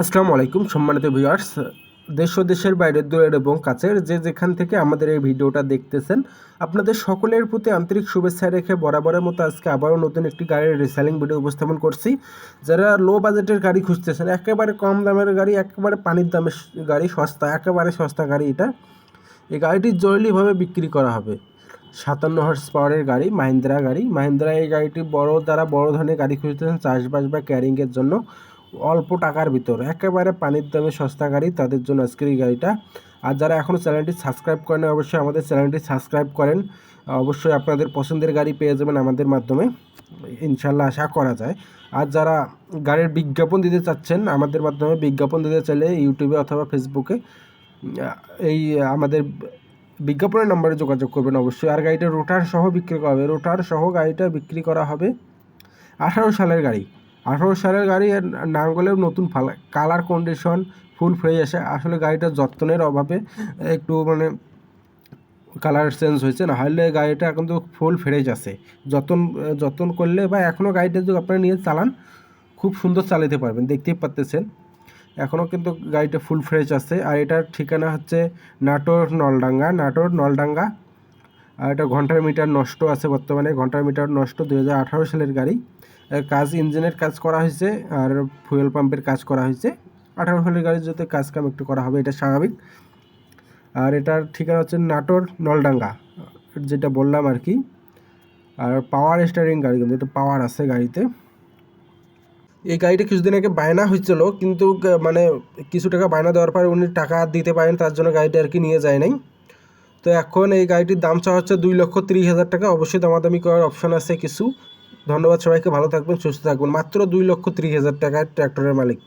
আসসালামু আলাইকুম, সম্মানিত ভিউয়ার্স দেশ ও দেশের বাইরের দূরের এবং কাছের যে যেখান থেকে আমাদের এই ভিডিওটা দেখতেছেন, আপনাদের সকলের প্রতি আন্তরিক শুভেচ্ছা রেখে বরাবরের মতো আজকে আবারও নতুন একটি গাড়ির রিসেলিং ভিডিও উপস্থাপন করছি। যারা লো বাজেটের গাড়ি খুঁজতেছেন, একেবারে কম দামের গাড়ি, একেবারে পানির দামের গাড়ি, সস্তা, একেবারে সস্তা গাড়ি এটা। এই গাড়িটি জরুরিভাবে বিক্রি করা হবে। সাতান্ন হর্স পাওয়ারের গাড়ি, মাহিন্দ্রা গাড়ি। মাহিন্দ্রা এই গাড়িটি বড় দ্বারা বড় ধরনের গাড়ি খুঁজতেছেন, চাষবাস বা ক্যারিংয়ের জন্য অল্প টাকার ভিতর। একেবারে পানির দামে সস্তা গাড়ি, তাদের জন্য আজকের এই গাড়িটা। আর যারা এখনও চ্যানেলটি সাবস্ক্রাইব করেন অবশ্যই আমাদের চ্যানেলটি সাবস্ক্রাইব করেন। অবশ্যই আপনাদের পছন্দের গাড়ি পেয়ে যাবেন আমাদের মাধ্যমে। ইনশাল্লাহ আশা করা যায়। আর যারা গাড়ির বিজ্ঞাপন দিতে চাচ্ছেন, আমাদের মাধ্যমে বিজ্ঞাপন দিতে চাইলে ইউটিউবে অথবা ফেসবুকে এই আমাদের বিজ্ঞাপনের নাম্বারে যোগাযোগ করবেন অবশ্যই। আর গাড়িটা রোটার সহ বিক্রি করা হবে। রোটার সহ গাড়িটা বিক্রি করা হবে আঠারো সালের গাড়ি। আঠারো সালের গাড়ি এর নাঙ্গলেও নতুন ফালা কালার কন্ডিশন ফুল ফ্রেশ আসে। আসলে গাড়িটার যত্নের অভাবে একটু মানে কালার চেঞ্জ হয়েছে না হলে গাড়িটা এখন তো ফুল ফ্রেশ আছে। যত্ন যত্ন করলে বা এখনও গাড়িটা যদি আপনারা নিয়ে চালান, খুব সুন্দর চালাতে পারবেন, দেখতেই পাচ্তেছেন এখনও কিন্তু গাড়িটা ফুল ফ্রেশ আছে। আর এটার ঠিকানা হচ্ছে নাটোর নলডাঙ্গা নাটোর নলডাঙ্গা আর এটা ঘণ্টার মিটার নষ্ট আছে বর্তমানে। ঘণ্টার মিটার নষ্ট দুহাজার আঠারো সালের গাড়ি। কাজ ইঞ্জিনের কাজ করা হয়েছে আর ফুয়েল পাম্পের কাজ করা হয়েছে। আঠারো সালের গাড়ির যাতে কাজ কাম একটু করা হবে, এটা স্বাভাবিক। আর এটার ঠিকানা হচ্ছে নাটোর, নলডাঙ্গা, যেটা বললাম আর কি। আর পাওয়ার স্টারিং গাড়ি কিন্তু, এটা পাওয়ার আছে গাড়িতে। এই গাড়িটা কিছুদিন আগে বায়না হয়েছিল, কিন্তু মানে কিছু টাকা বায়না দেওয়ার পরে উনি টাকা দিতে পারেন, তার জন্য গাড়িটা আর কি নিয়ে যায় নাই। তো এখন এই গাড়িটির দাম চাওয়া হচ্ছে দুই লক্ষ তিরিশ হাজার টাকা। অবশ্যই দামাদামি করার অপশন আছে কিছু। ধন্যবাদ সবাইকে, ভালো থাকবেন, সুস্থ থাকবেন। মাত্র দুই লক্ষ তিরিশ হাজার টাকায় ট্র্যাক্টরের মালিক।